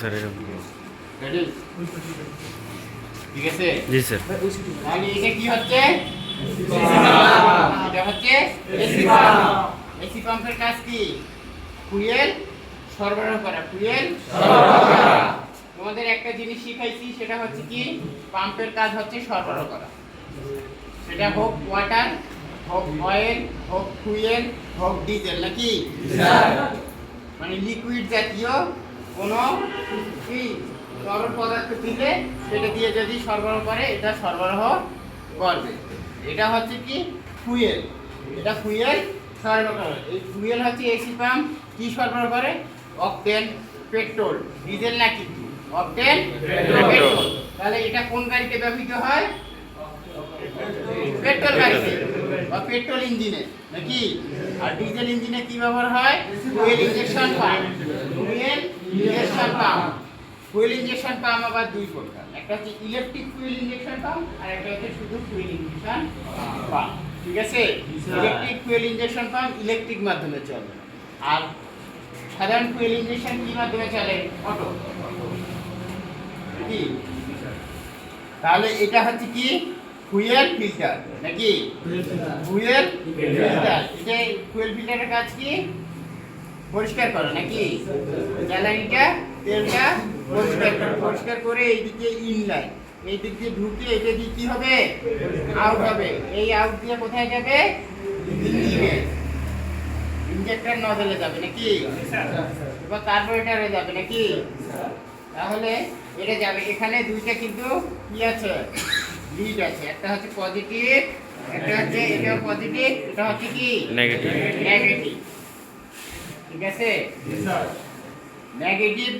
Sir এরকম। ঠিক আছে? জি স্যার। তাহলে এটা কি হচ্ছে? এটা হচ্ছে এসি পাম্প এসি পাম্পের কাজ কি? ফুয়েল সরবরাহ করা ফুয়েল সরবরাহ করা। তোমাদের একটা জিনিস শিখাইছি সেটা হচ্ছে কি? পাম্পের কাজ হচ্ছে সরবরাহ করা। সেটা হোক ওয়াটার হোক অয়েল হোক ফুয়েল হোক ডিজেল নাকি? মানে লিকুইড জাতীয় কোনো কি তরল পদার্থ দিলে সেটা দিয়ে যদি সরবরাহ করে এটা সরবরাহ করবে। এটা হচ্ছে কি? ফুয়েল এটা ফুয়েল সরবরাহ করে। এই ফুয়েল হচ্ছে এসি পাম্প কি সরবরাহ করে? অকটেন পেট্রোল ডিজেল না কিন্তু অকটেন পেট্রোল তাহলে এটা কোন গাড়িতে ব্যবহৃত হয়? পেট্রোল গাড়িতে। বা পেট্রোল ইঞ্জিনে। নাকি? আর ডিজেল ইঞ্জিনে কি ব্যবহার হয়? Fuel injection pump fuel injection pump fuel injection pump আবার দুই প্রকার। একটা হচ্ছে ইলেকট্রিক ফুয়েল ইনজেকশন পাম্প আর একটা হচ্ছে শুধু ফুয়েল ইনজেকশন পাম্প ঠিক আছে? Electric fuel injection pump electric মাধ্যমে চলে। আর সাধারণ ফুয়েল ইনজেকশন কি মাধ্যমে চলে? অটো কি তাহলে এটা হচ্ছে কি? ফুয়েল ফিল্টার নাকি? ফুয়েল ফিল্টার এটা ফুয়েল ফিল্টারের কাজ কি? পরিষ্কার করা নাকি? জ্বালানিটা তেলটা পরিষ্কার করা। পরিষ্কার করে এইদিকে ইনলাইন এই দিক দিয়ে ঢুকে এটা দিয়ে কি হবে? আউট হবে। এই আউট দিয়ে কোথায় যাবে? ইঞ্জেক্টর নজলে যাবে নাকি? এবার কার্বোরেটরে যাবে নাকি? তাহলে এটা যাবে। এখানে দুইটা কিন্তু কি আছে লিড আছে। একটা হচ্ছে পজিটিভ একটা হচ্ছে এটা পজিটিভ এটা হচ্ছে কি? Negative. নেগেটিভ ঠিক আছে? নেগেটিভ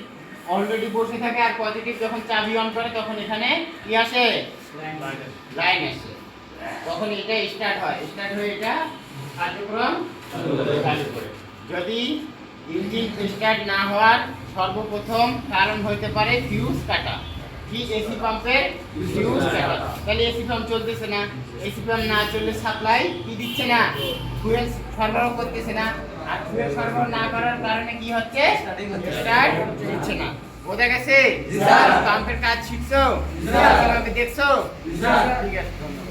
অলরেডি বসে থাকে আর পজিটিভ যখন চাবি অন করে, তখন এখানে কি আসে? লাইন আসে। তখন এটা স্টার্ট হয়। স্টার্ট হয়ে এটা কার্যক্রম যদি ইঞ্জিন স্টার্ট না হওয়ার সর্বপ্রথম কারণ হতে পারে ফিউজ কাটা। কি এসি পাম্পের ফিউজ কাটা। তাহলে এসি পাম্প চলতেছে না। এসি পাম্প না চললে সাপ্লাই কি দিচ্ছে না? ফুয়েল সরবরাহ করতেছে না। সরবরাহ না করার কারণে কি হচ্ছে? স্টার্ট হচ্ছে না। বোঝা গেছে? পাম্পের কাজ শিখছো? দেখছ? ঠিক আছে ধন্যবাদ।